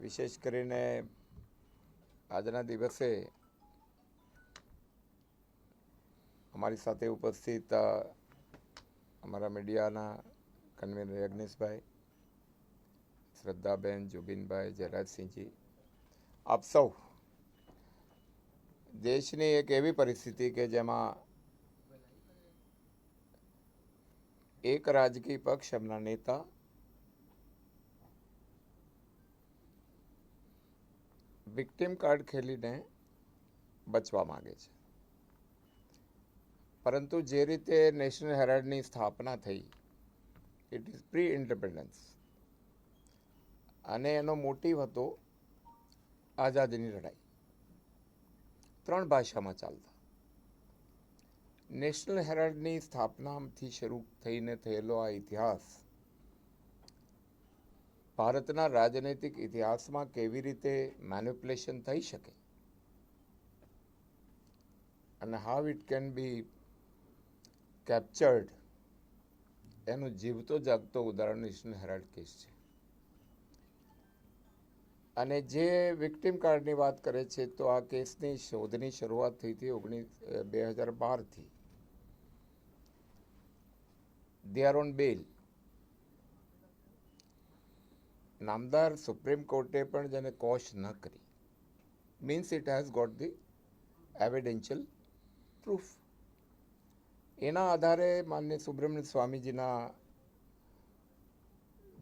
વિશેષ કરીને આજના દિવસે અમારી સાથે ઉપસ્થિત અમારા મીડિયાના કન્વીનર યજ્ઞેશભાઈ, શ્રદ્ધાબેન જુબિનભાઈ જયરાજસિંહજી, આપ સૌ દેશની એક એવી પરિસ્થિતિ કે જેમાં એક રાજકીય પક્ષ એમના નેતા વિક્ટિમ કાર્ડ ખેલીને બચવા માગે છે. પરંતુ જે રીતે નેશનલ હેરાલ્ડની સ્થાપના થઈ ઇટ ઇઝ પ્રી ઇન્ડિપેન્ડન્સ અને એનો મોટિવ હતો આઝાદીની લડાઈ. ત્રણ ભાષામાં ચાલતા. નેશનલ હેરાલ્ડની સ્થાપનાથી શરૂ થઈને થયેલો આ ઇતિહાસ ભારતના રાજનૈતિક ઇતિહાસમાં કેવી રીતે મેન્યુપ્યુલેશન થઈ શકે? અને how it can be captured એનું જીવતો જાગતો ઉદાહરણ ઇસ્ટન હેરાલ્ડ કેસ છે. અને જે વિક્ટિમ કાર્ડની વાત કરે છે, તો આ કેસની શોધની શરૂઆત થઈ હતી ઓગણીસ બે હજાર બારથી દે ઓન બેલ નામદાર સુપ્રીમ કોર્ટે પણ જેને કોશ ન કરી. Means it has got the evidential proof એના આધારે માન્ય સુબ્રમણ્ય સ્વામીજીના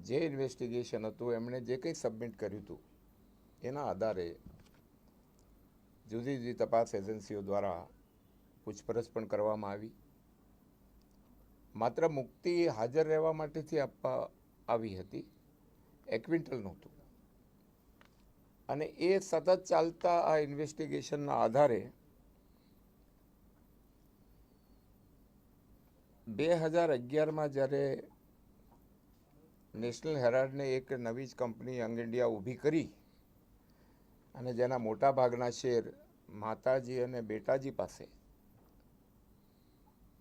જે ઇન્વેસ્ટિગેશન હતું, એમણે જે કંઈ સબમિટ કર્યું હતું, એના આધારે જુદી જુદી તપાસ એજન્સીઓ દ્વારા પૂછપરછ પણ કરવામાં આવી. માત્ર મુક્તિ હાજર રહેવા માટેથી આપવા આવી હતી. એક્વિન્ટલ નહોતું. અને એ સતત ચાલતા આ ઇન્વેસ્ટિગેશનના આધારે બે હજાર અગિયારમાં જ્યારે નેશનલ હેરાલ્ડને એક નવી જ કંપની યંગ ઇન્ડિયા ઊભી કરી અને જેના મોટા ભાગના શેર માતાજી અને બેટાજી પાસે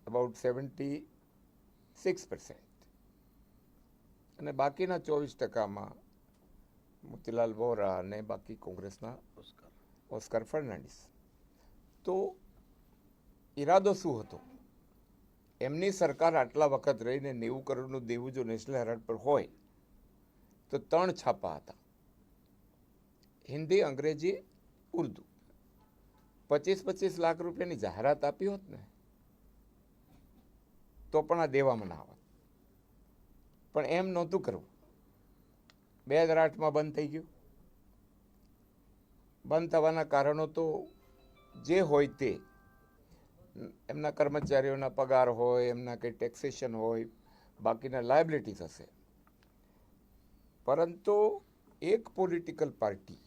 અબાઉટ સેવન્ટી સિક્સ પર્સન્ટ અને બાકીના ચોવીસ ટકામાં મોતીલાલ વોરા અને બાકી કોંગ્રેસના ઓસ્કાર. ફર્નાન્ડિસ તો ઈરાદો શું હતો? એમની સરકાર આટલા વખત રહીને નેવું કરોડનું દેવું જો નેશનલ હેરાલ્ડ પર હોય તો ત્રણ છાપા હતા. હિન્દી અંગ્રેજી ઉર્દુ. પચીસ પચીસ લાખ રૂપિયાની જાહેરાત આપી હોત ને તો પણ આ દેવામાં ના આવત. પણ એમ નહોતું કરવું. બે હજાર આઠમાં બંધ થઈ ગયું. બંધ થવાના કારણો તો જે હોય તે. એમના કર્મચારીઓના પગાર હોય, એમના કંઈ ટેક્સેશન હોય, બાકીના લાયબિલિટી હશે પરંતુ એક પોલિટિકલ પાર્ટી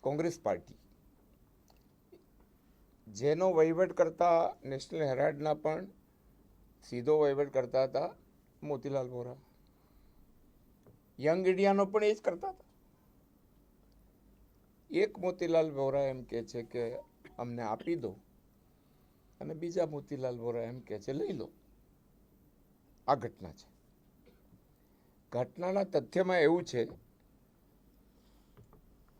કોંગ્રેસ પાર્ટી જેનો વહીવટ કરતા નેશનલ હેરાલ્ડના પણ સીધો વહીવટ કરતા હતા મોતીલાલ વોરા. યંગ ઇન્ડિયાનો પણ એ જ કરતા હતા. એક મોતીલાલ વોરા એમ કહે છે કે અમને આપી દો અને બીજા મોતીલાલ વોરા એમ કહે છે, લઈ લો. આ ઘટના છે. ઘટનાના તથ્યમાં એવું છે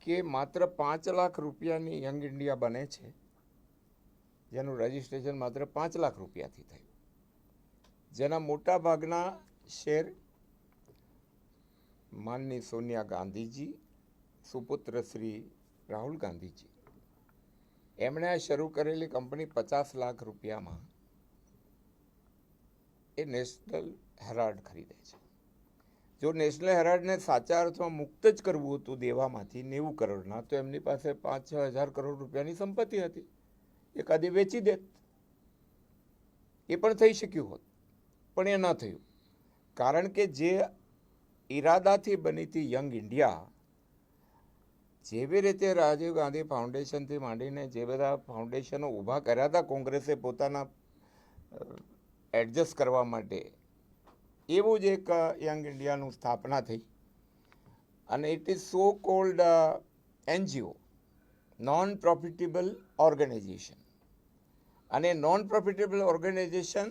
કે માત્ર પાંચ લાખ રૂપિયાની યંગ ઇન્ડિયા બને છે, જેનું રજિસ્ટ્રેશન માત્ર પાંચ લાખ રૂપિયાથી થયું. જેના મોટા ભાગના શેર માનની સોનિયા ગાંધીજી, સુપુત્ર શ્રી રાહુલ ગાંધીજી. એમણે આ શરૂ કરેલી કંપની પચાસ લાખ રૂપિયામાં એ નેશનલ હેરાલ્ડ ખરીદે છે. જો નેશનલ હેરાલ્ડને સાચા અર્થમાં મુક્ત જ કરવું હતું દેવામાંથી નેવું કરોડના, તો એમની પાસે પાંચ છ હજાર કરોડ રૂપિયાની સંપત્તિ હતી. એકાદી વેચી દેત. એ પણ થઈ શક્યું હોત. પણ એ ન થયું. કારણ કે જે ઈરાદાથી બની હતી યંગ ઇન્ડિયા, જેવી રીતે રાજીવ ગાંધી ફાઉન્ડેશનથી માંડીને જે બધા ફાઉન્ડેશનો ઊભા કર્યા હતા કોંગ્રેસે પોતાના એડજસ્ટ કરવા માટે, એવું જ એક યંગ ઇન્ડિયાનું સ્થાપના થઈ. અને it is so called NGO non profitable organisation અને નોન પ્રોફિટેબલ ઓર્ગેનાઇઝેશન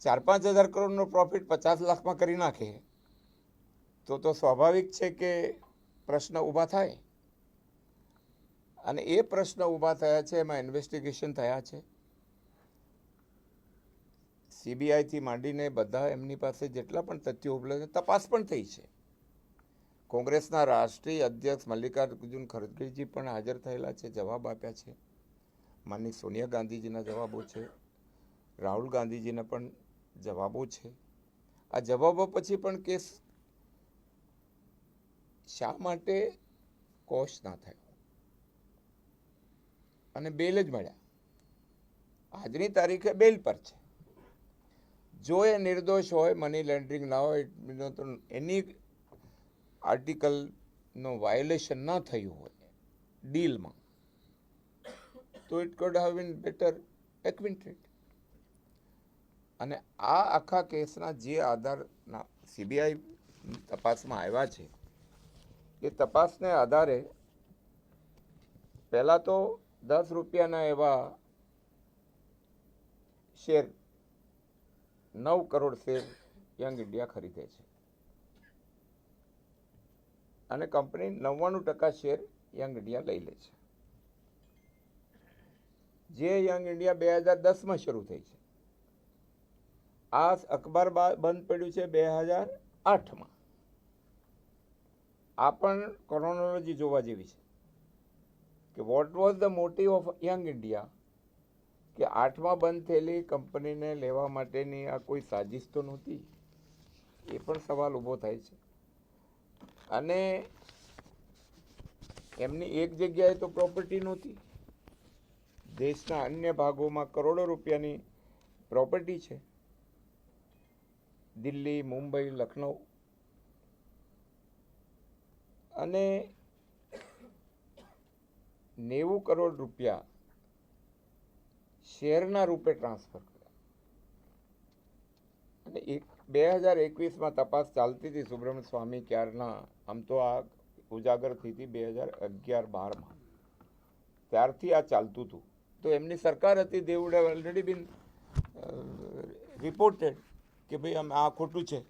ચાર પાંચ હજાર કરોડનો પ્રોફિટ પચાસ લાખમાં કરી નાખે, તો તો સ્વાભાવિક છે કે પ્રશ્ન ઊભા થાય. અને એ પ્રશ્ન ઊભા થયા છે, એમાં ઇન્વેસ્ટિગેશન થયા છે. સીબીઆઈથી માંડીને બધા એમની પાસે જેટલા પણ તથ્યો ઉપલબ્ધ છે, તપાસ પણ થઈ છે. કોંગ્રેસના રાષ્ટ્રીય અધ્યક્ષ મલ્લિકાર્જુન ખડગેજી પણ હાજર થયેલા છે, જવાબ આપ્યા છે. માનની સોનિયા ગાંધીજીના જવાબો છે. રાહુલ ગાંધીજીના પણ જવાબો છે. આ જવાબો પછી પણ કેસ શા માટે કોશ ના થયો? અને બેલ જ મળ્યા. આજની તારીખે બેલ પર છે. જો એ નિર્દોષ હોય મની લોન્ડરિંગ ના હોય તો એની આર્ટિકલનો વાયોલેશન ના થયું હોય ડીલમાં તો it could have been better acquainted અને આ આખા કેસના જે આધારના સીબીઆઈ તપાસમાં આવ્યા છે, એ તપાસને આધારે પહેલાં તો દસ રૂપિયાના એવા શેર, નવ કરોડ શેર યંગ ઇન્ડિયા ખરીદે છે. અને કંપની નવ્વાણું ટકા શેર યંગ ઇન્ડિયા લઈ લે છે. જે યંગ ઇન્ડિયા બે હજાર દસમાં શરૂ થઈ છે. આ અખબાર બંધ પડ્યું છે બે હજાર આઠમાં. આ પણ ક્રોનોલોજી જોવા જેવી છે. કે what was the motive of young India કે આઠમાં બંધ થયેલી કંપનીને લેવા માટેની આ કોઈ સાજિશ તો નહોતી? એ પણ સવાલ ઊભો થાય છે. અને એમની એક જગ્યાએ તો પ્રોપર્ટી નહોતી. દેશના અન્ય ભાગોમાં કરોડો રૂપિયાની પ્રોપર્ટી છે. દિલ્હી, મુંબઈ લખનઉ અને નેવું કરોડ રૂપિયા શેરના રૂપે ટ્રાન્સફર કર્યા? અને એક બે હજાર એકવીસમાં તપાસ ચાલતી હતી સુબ્રમણ્ય સ્વામી ક્યારના? આમ તો આ ઉજાગર થઈ હતી બે હજાર અગિયાર બારમાં. ત્યારથી આ ચાલતું હતું. તો એમની સરકાર હતી they would have already been reported કે ભાઈ અમે આ ખોટું છે.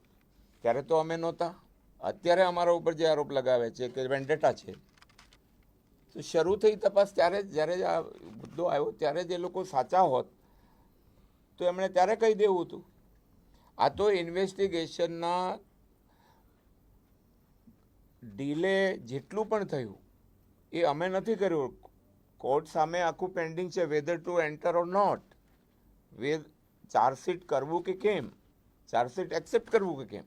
ત્યારે તો અમે નહોતા. અત્યારે અમારા ઉપર જે આરોપ લગાવે છે કે વેન્ડેટા છે. તો શરૂ થઈ તપાસ ત્યારે જ્યારે આ મુદ્દો આવ્યો, ત્યારે જ લોકો સાચા હોત, તો એમણે ત્યારે કહી દેવું હતું. આ તો ઇન્વેસ્ટિગેશનના ડીલે જેટલું પણ થયું, એ અમે નથી કર્યું. કોર્ટ સામે આખું પેન્ડિંગ છે whether to enter or not whether chargesheet કરવું કે કેમ? ચાર્જશીટ એક્સેપ્ટ કરવું કે કેમ?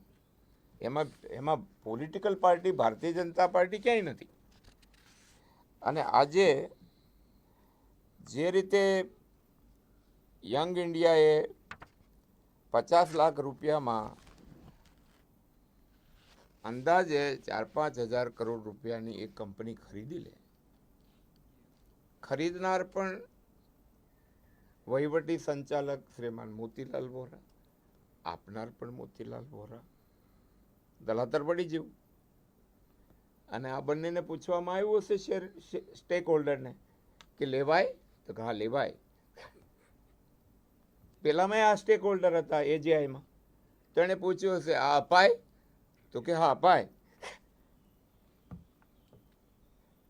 એમાં એમાં political party, Bharatiya Janata party ક્યાંય નથી. અને આજે જે રીતે યંગ ઇન્ડિયાએ પચાસ લાખ રૂપિયામાં અંદાજે ચાર પાંચ હજાર કરોડ રૂપિયાની એક કંપની ખરીદી લે. ખરીદનાર પણ વહીવટી સંચાલક શ્રીમાન મોતીલાલ વોરા આપનાર પણ મોતીલાલ વોરા. દલાતર પડી જેવું અને આ બંનેને પૂછવામાં આવ્યું હશે શેર સ્ટેક હોલ્ડરને કે લેવાય? તો હા, લેવાય. પહેલામાં આ સ્ટેક હોલ્ડર હતા એજીઆઈમાં તો એણે પૂછ્યું હશે, આ અપાય? તો કે હા, અપાય.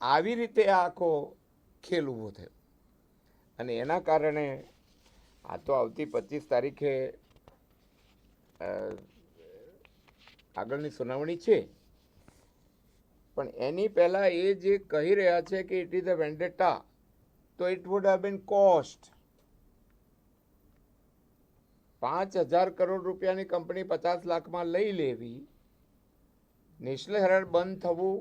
આવી રીતે આ આખો ખેલ ઊભો થયો. અને એના કારણે આ તો આવતી પચીસ તારીખે આગળની સુનાવણી છે. પણ એની પહેલા એ જે કહી રહ્યા છે કે ઇટ ઇઝ અ વેન્ડેટા તો it would have been cost પાંચ હજાર કરોડ રૂપિયાની કંપની પચાસ લાખમાં લઈ લેવી નેશનલ હેરાલ્ડ બંધ થવું,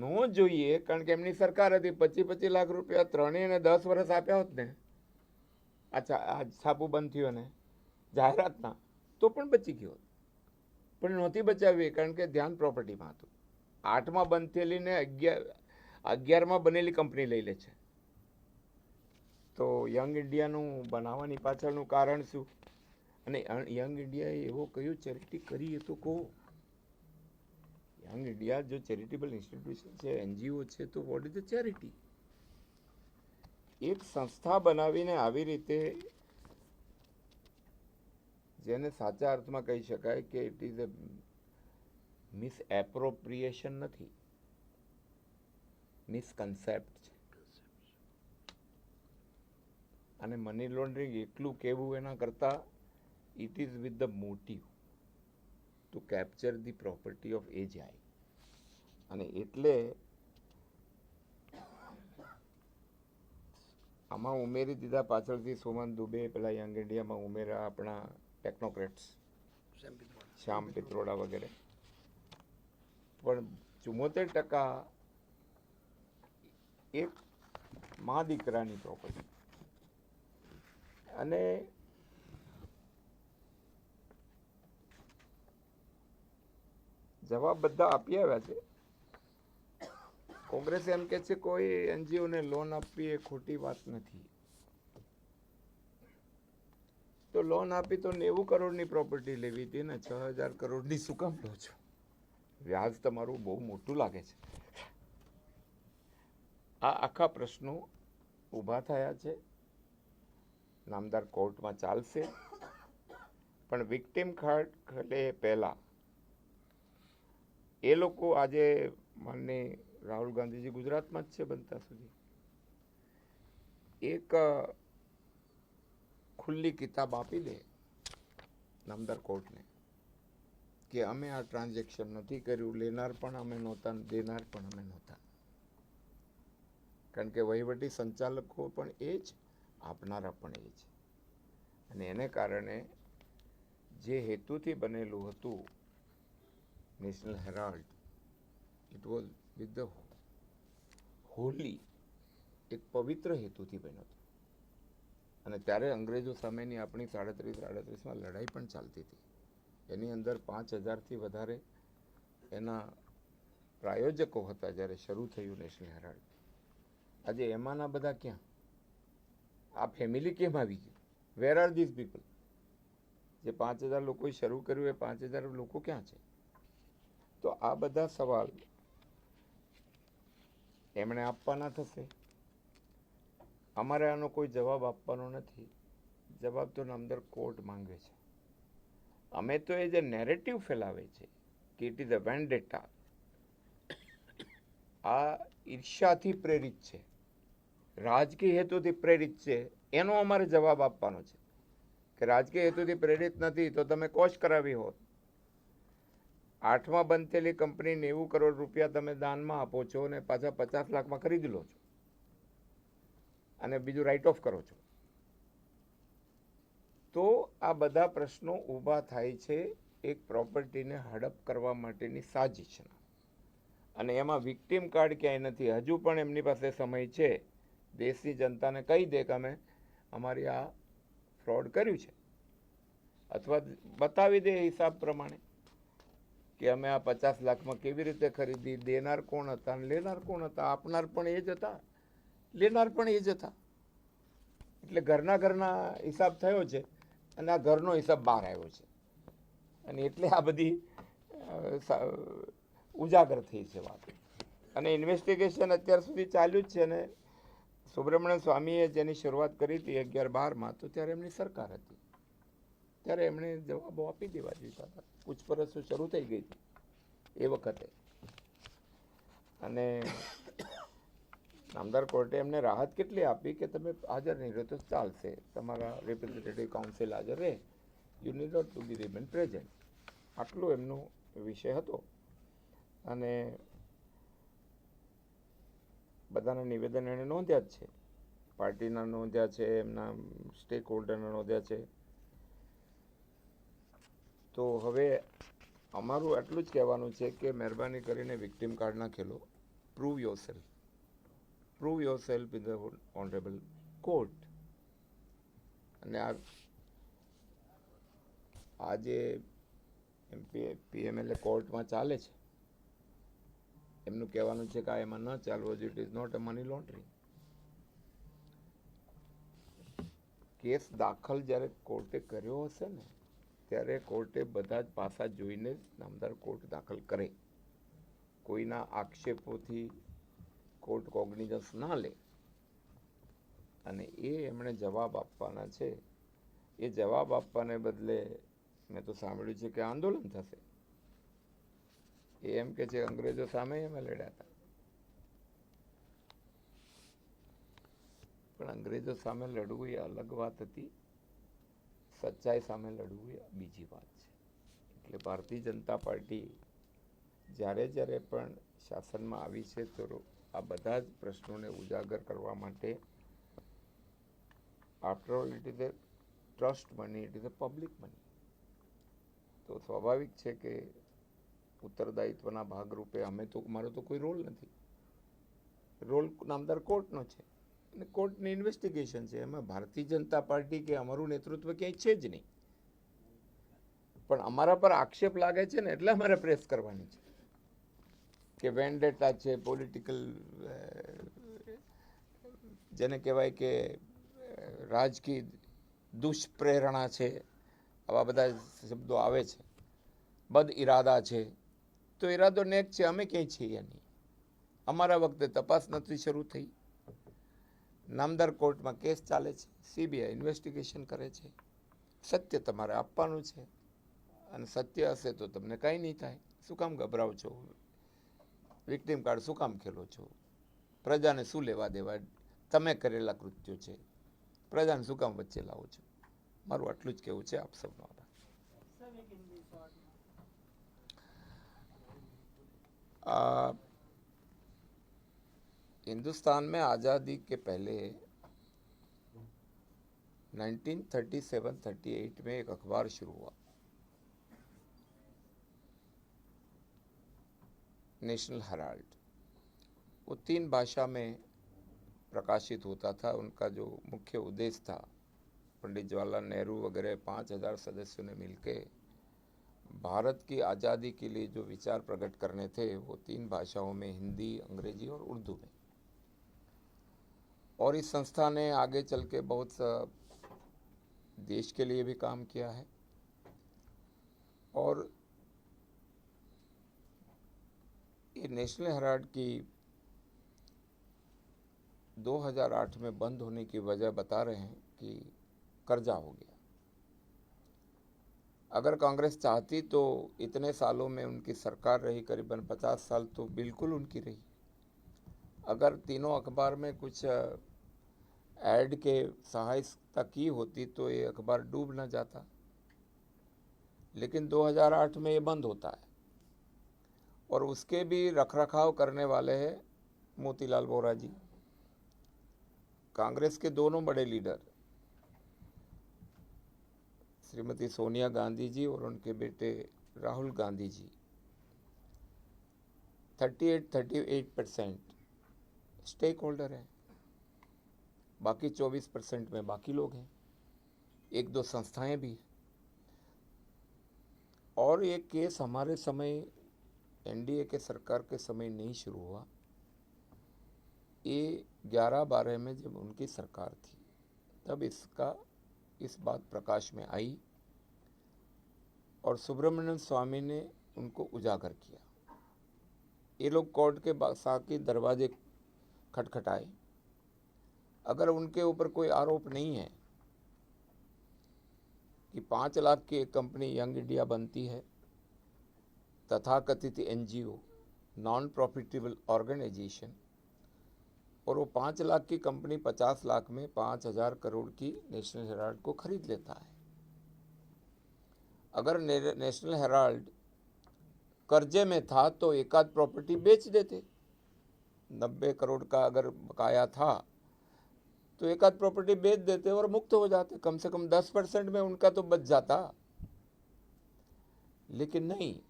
ન જોઈએ, કારણ કે એમની સરકાર હતી પચીસ પચીસ લાખ રૂપિયા ત્રણેય ને દસ વર્ષ આપ્યા હોત ને. અચ્છા આ છાપું બંધ થયું ને જાહેરાતના તો પણ બચી ગયો પણ નહોતી બચાવી કારણ કે ધ્યાન પ્રોપર્ટીમાં હતું. આઠમાં બંધ થયેલી ને અગિયાર, અગિયારમાં બનેલી કંપની લઈ લે છે. તો યંગ ઇન્ડિયાનું બનાવવાની પાછળનું કારણ શું? અને, યંગ ઇન્ડિયાએ એવો કયો ચેરિટી કરી એ તો કહો. યંગ ઇન્ડિયા જો ચેરિટેબલ ઇન્સ્ટિટ્યુશન છે, એનજીઓ છે, તો વોટ ઇઝ ધ ચેરિટી? એક સંસ્થા બનાવીને આવી રીતે જેને સાચા અર્થમાં કહી શકાય કે it is a misappropriation નથી. મિસકન્સેપ્ટ છે. અને મની લોન્ડરિંગ એટલું કહેવું એના કરતાં it is with the motive to capture the property of AJ અને એટલે આમાં ઉમેરી દીધા પાછળથી સોમન દુબે, પેલા યંગ ઇન્ડિયામાં ઉમેરા આપણા ટેકનોક્રેટ્સ શ્યામ પિત્રોડા વગેરે. પણ ચુમ્મોતેર ટકા એક મા દીકરાની પ્રોપર્ટી અને જવાબ બધા આપી આવ્યા છે. કોંગ્રેસ એમ કે છે કોઈ એનજીઓને લોન આપવી એ ખોટી વાત નથી. તો લોન આપી તો નેવું કરોડની પ્રોપર્ટી લેવી હતી ને છ હજાર કરોડની શું કામ લો છો? વ્યાજ તમારું બહુ મોટું લાગે છે. આ આખા પ્રશ્નો ઊભા થયા છે. નામદાર કોર્ટમાં ચાલશે. પણ વિક્ટિમ ખાડ ખલે પહેલાં. એ લોકો આજે માનની રાહુલ ગાંધીજી ગુજરાતમાં જ છે બનતા સુધી. એક ખુલ્લી કિતાબ આપી દે નામદાર કોર્ટને કે અમે આ ટ્રાન્ઝેક્શન નથી કર્યું, લેનાર પણ અમે નહોતા, દેનાર પણ અમે નહોતા. કારણ કે વહીવટી સંચાલકો પણ એ જ, આપનારા પણ એ જ. અને એને કારણે જે હેતુથી બનેલું હતું National Herald it was with the holy એક પવિત્ર હેતુથી બન્યો હતો. અને ત્યારે અંગ્રેજો સામેની આપણી સાડત્રીસ, સાડત્રીસમાં લડાઈ પણ ચાલતી હતી. એની અંદર પાંચ હજારથી વધારે એના પ્રાયોજકો હતા જ્યારે શરૂ થયું નેશનલ હેરાલ્ડ. આજે એમાંના બધા ક્યાં? આ ફેમિલી કેમ આવી ગયું વેર આર ધીઝ પીપલ જે પાંચ હજાર લોકોએ શરૂ કર્યું, એ પાંચ હજાર લોકો ક્યાં છે? તો આ બધા સવાલ એમણે આપવાના થશે. અમારે આનો કોઈ જવાબ આપવાનો નથી. જવાબ તો નામદાર કોર્ટ માંગે છે. અમે તો એ જે નેરેટિવ ફેલાવે છે કે ઇટ ઇઝ અ વેન્ડેટા આ ઈર્ષ્યાથી પ્રેરિત છે. રાજકીય હેતુથી પ્રેરિત છે. એનો અમારે જવાબ આપવાનો છે. કે રાજકીય હેતુથી પ્રેરિત નથી તો તમે કોશ કરાવી હોત. આઠમાં બંધ થયેલી કંપની નેવું કરોડ રૂપિયા તમે દાનમાં આપો છો અને પાછા પચાસ લાખમાં ખરીદી લો છો. અને બીજું રાઇટ ઓફ કરો છો. તો આ બધા પ્રશ્નો ઊભા થાય છે એક પ્રોપર્ટીને હડપ કરવા માટેની સાજિશના. અને એમાં વિક્ટિમ કાર્ડ ક્યાંય નથી. હજુ પણ એમની પાસે સમય છે. દેશની જનતાને કહી દે કે અમે અમારી આ ફ્રોડ કર્યું છે. અથવા બતાવી દે હિસાબ પ્રમાણે કે અમે આ પચાસ લાખમાં કેવી રીતે ખરીદી, દેનાર કોણ હતા અને લેનાર કોણ હતા, આપનાર પણ એ જ હતા. લેનાર પણ એ જ હતા. એટલે ઘરના ઘરના હિસાબ થયો છે અને આ ઘરનો હિસાબ બહાર આવ્યો છે. અને એટલે આ બધી ઉજાગર થઈ છે વાત. અને ઇન્વેસ્ટિગેશન અત્યાર સુધી ચાલ્યું જ છે અને સુબ્રમણ્ય સ્વામીએ જેની શરૂઆત કરી હતી અગિયાર બારમાં, તો ત્યારે એમની સરકાર હતી. ત્યારે એમણે જવાબો આપી દેવા જોઈતા હતા. પૂછપરછ શરૂ થઈ ગઈ હતી એ વખતે. અને નામદાર કોર્ટે એમને રાહત કેટલી આપી કે તમે હાજર નહીં રહો તો ચાલશે. તમારા રિપ્રેઝેન્ટેટિવ કાઉન્સિલ હાજર રહે. You need not to be remain present આટલો એમનો વિષય હતો. અને બધાના નિવેદન એણે નોંધ્યા જ છે. પાર્ટીના નોંધ્યા છે, એમના સ્ટેક હોલ્ડરના નોંધ્યા છે. તો હવે અમારું એટલું જ કહેવાનું છે કે મહેરબાની કરીને victim card નાખેલો prove yourself prove yourself self the honorable court. અને આ આ જે પીએમએલએ કોર્ટમાં ચાલે છે, એમનું કહેવાનું છે કે આ એમાં ન ચાલવો જોઈએ it is not a money laundering case દાખલ જ્યારે કોર્ટે કર્યો હશે ને, ત્યારે કોર્ટે બધા જ પાસા જોઈને જ નામદાર કોર્ટ દાખલ કરે. કોઈના આક્ષેપોથી કોર્ટ કોગ્નિઝન્સ ના લે. અને એ એમણે જવાબ આપવાના છે. એ જવાબ આપવાને બદલે મેં તો સાંભળ્યું છે કે આંદોલન થશે. એ એમ કે છે, અંગ્રેજો સામે અમે લડ્યા હતા. પણ અંગ્રેજો સામે લડવું એ અલગ વાત હતી. સચ્ચાઈ સામે લડવું એ બીજી વાત છે. એટલે ભારતીય જનતા પાર્ટી જ્યારે જ્યારે પણ શાસનમાં આવી છે તો આ બધા જ પ્રશ્નોને ઉજાગર કરવા માટે after all it is a trust money it is a public money તો સ્વાભાવિક છે કે ઉત્તરદાયિત્વના ભાગરૂપે અમે તો મારો તો કોઈ રોલ નથી. રોલ નામદાર કોર્ટનો છે. અને કોર્ટની ઇન્વેસ્ટિગેશન છે. એમાં ભારતીય જનતા પાર્ટી કે અમારું નેતૃત્વ ક્યાંય છે જ નહીં. પણ અમારા પર આક્ષેપ લાગે છે ને, એટલે અમારે પ્રેસ કરવાની છે. કે વેન્ડેટા છે પોલિટિકલ જેને કહેવાય કે રાજકીય દુષ્પ્રેરણા છે, આવા બધા શબ્દો આવે છે. બદ ઇરાદા છે. તો ઇરાદો નેક છે, અમે ક્યાંય છીએ નહીં. અમારા વખતે તપાસ નથી શરૂ થઈ. નામદાર કોર્ટમાં કેસ ચાલે છે, સીબીઆઈ ઇન્વેસ્ટિગેશન કરે છે. સત્ય તમારે આપવાનું છે. અને સત્ય હશે તો તમને કાંઈ નહીં થાય. શું કામ ગભરાવ છો? વિક્ટિમ કાર્ડ શું કામ ખેલો છો પ્રજાને શું લેવા દેવા તમે કરેલા કૃત્યો છે પ્રજાને શું કામ વચ્ચે લાવો છો મારું આટલું જ કહેવું છે આપ સૌનો આભાર आ, हिंदुस्तान में आज़ादी के पहले 1937-38 में एक अखबार शुरू हुआ नेशनल हेराल्ड। वो तीन भाषा में प्रकाशित होता था। उनका जो मुख्य उद्देश्य था, पंडित जवाहरलाल नेहरू वगैरह पाँच हज़ार सदस्यों ने मिलके भारत की आज़ादी के लिए जो विचार प्रकट करने थे, वो तीन भाषाओं में, हिंदी, अंग्रेज़ी और उर्दू में। और इस संस्था ने आगे चल के बहुत सा देश के लिए भी काम किया है। और ये नेशनल हेराल्ड की 2008 में बंद होने की वजह बता रहे हैं कि कर्जा हो गया। अगर कांग्रेस चाहती तो इतने सालों में उनकी सरकार रही, करीबन 50 साल तो बिल्कुल उनकी रही। अगर तीनों अखबार में कुछ ऐड के सहायता की होती तो ये अखबार डूब न जाता। लेकिन 2008 में ये बंद होता है। और उसके भी रखरखाव करने वाले हैं मोतीलाल वोरा जी। कांग्रेस के दोनों बड़े लीडर, श्रीमती सोनिया गांधी जी और उनके बेटे Rahul Gandhi ji. 38 38 percent stake holder हैं। बाकी 24 परसेंट में बाकी लोग हैं। एक दो संस्थाएँ भी और ये केस हमारे समय एनडीए के सरकार के समय नहीं शुरू हुआ। ये ग्यारह बारह में जब उनकी सरकार थी, तब इसका, इस बात प्रकाश में आई और सुब्रमण्यम स्वामी ने उनको उजागर किया। ये लोग कोर्ट के साकी दरवाजे खटखटाए। अगर उनके ऊपर कोई आरोप नहीं है कि पाँच लाख की एक कंपनी यंग इंडिया बनती है तथाकथित एनजीओ नॉन प्रॉफिटेबल ऑर्गेनाइजेशन और वो पाँच लाख की कंपनी पचास लाख में पाँच हज़ार करोड़ की नेशनल हेराल्ड को खरीद लेता है। अगर ने- नेशनल हेराल्ड कर्जे में था तो एकाध प्रॉपर्टी बेच देते। नब्बे करोड़ का अगर बकाया था तो एकाध प्रॉपर्टी बेच देते और मुक्त हो जाते। कम से कम दस परसेंट में उनका तो बच जाता। लेकिन नहीं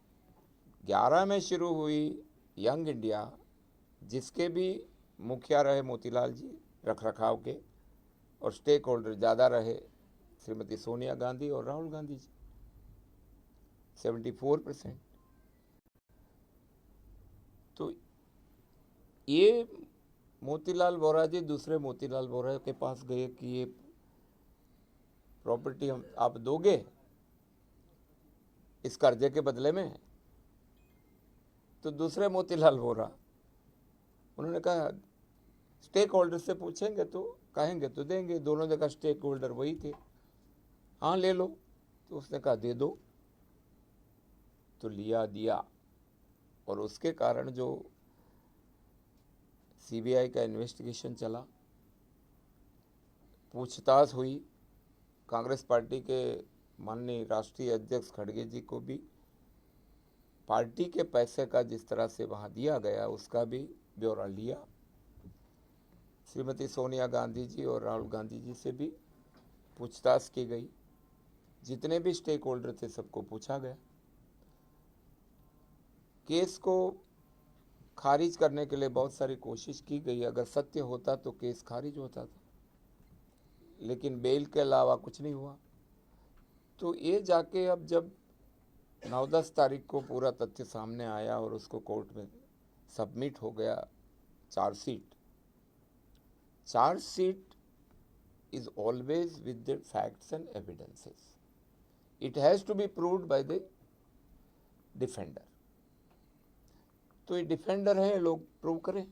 ग्यारह में शुरू हुई यंग इंडिया, जिसके भी मुखिया रहे मोतीलाल जी रख रखाव के, और स्टेक होल्डर ज़्यादा रहे श्रीमती सोनिया गांधी और Rahul Gandhi ji. Seventy four percent तो ये मोतीलाल वोरा जी दूसरे मोतीलाल वोरा के पास गए कि ये प्रॉपर्टी हम आप दोगे? इस कर्जे के बदले में तो दूसरे मोतीलाल वोरा। उन्होंने कहा स्टेक होल्डर से पूछेंगे तो कहेंगे तो देंगे, दोनों जगह स्टेक होल्डर वही थे। हाँ ले लो। तो उसने कहा, दे दो। तो लिया, दिया। और उसके कारण जो सीबीआई का इन्वेस्टिगेशन चला, पूछताछ हुई। कांग्रेस पार्टी के माननीय राष्ट्रीय अध्यक्ष खड़गे जी को भी पार्टी के पैसे का जिस तरह से वहाँ दिया गया, उसका भी ब्यौरा लिया। श्रीमती सोनिया गांधी जी और राहुल गांधी जी से भी पूछताछ की गई। जितने भी स्टेक होल्डर थे, सबको पूछा गया। केस को खारिज करने के लिए बहुत सारी कोशिश की गई। अगर सत्य होता तो केस खारिज होता था। लेकिन बेल के अलावा कुछ नहीं हुआ। तो ये जाके अब जब नौ दस तारीख को पूरा तथ्य सामने आया और उसको कोर्ट में सबमिट हो गया chargesheet chargesheet is always with the facts and evidences. It has to be proved by the defender. तो ये डिफेंडर है लोग प्रूव करें,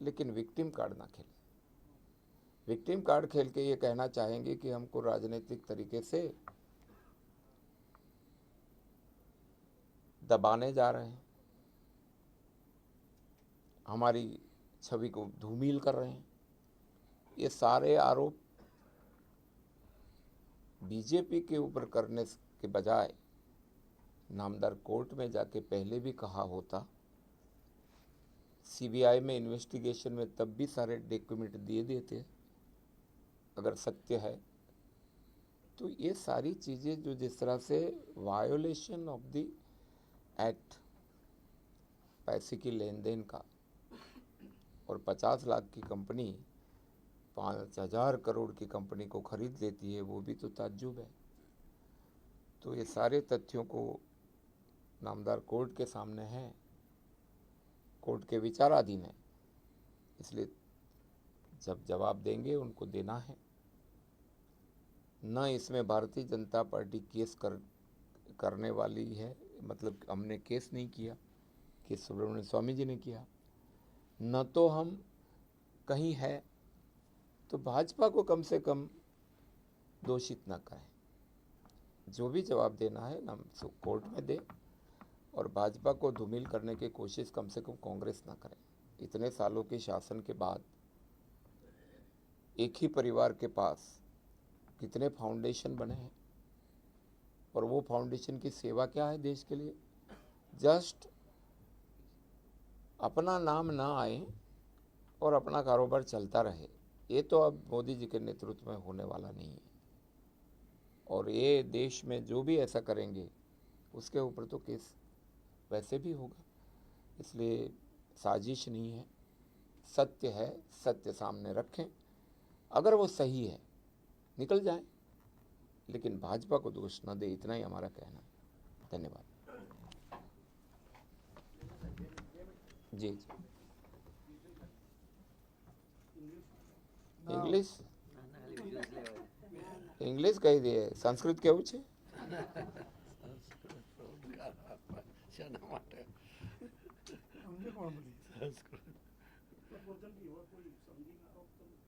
लेकिन विक्टिम कार्ड ना खेलें विक्टिम कार्ड खेल के ये कहना चाहेंगे कि हमको राजनीतिक तरीके से दबाने जा रहे हैं। हमारी छवि को धूमिल कर रहे हैं। ये सारे आरोप बीजेपी के ऊपर करने के बजाय नामदार कोर्ट में जाके पहले भी कहा होता सीबीआई में इन्वेस्टिगेशन में तब भी सारे डॉक्यूमेंट दिए देते, अगर सत्य है। तो ये सारी चीज़ें जो जिस तरह से वायोलेशन ऑफ़ द एक्ट पैसे की लेन देन का और पचास लाख की कंपनी पाँच हज़ार करोड़ की कंपनी को खरीद लेती है, वो भी तो ताज्जुब है। तो ये सारे तथ्यों को नामदार कोर्ट के सामने हैं। कोर्ट के विचाराधीन है। इसलिए जब जवाब देंगे, उनको देना है। न इसमें भारतीय जनता पार्टी केस कर, करने वाली है। मतलब हमने केस नहीं किया, केस सुब्रमण्य स्वामी जी ने किया। न तो हम कहीं है तो भाजपा को कम से कम दोषित न करें। जो भी जवाब देना है सु- कोर्ट में दे और भाजपा को धूमिल करने की कोशिश कम से कम कांग्रेस ना करें। इतने सालों के शासन के बाद एक ही परिवार के पास कितने फाउंडेशन बने हैं? और वो फाउंडेशन की सेवा क्या है देश के लिए? जस्ट अपना नाम ना आए और अपना कारोबार चलता रहे। ये तो अब मोदी जी के नेतृत्व में होने वाला नहीं है। और ये देश में जो भी ऐसा करेंगे, उसके ऊपर तो केस वैसे भी होगा। इसलिए साजिश नहीं है। सत्य है, सत्य सामने रखें। अगर वो सही है, निकल जाए। लेकिन भाजपा को दोष न दे इतना ही हमारा कहना है धन्यवाद जी जी ઇંગ્લિશ ઇંગ્લિશ કહી દે સંસ્કૃત કેવું છે શાના માટે સમજે કોણ બધી સંસ્કૃત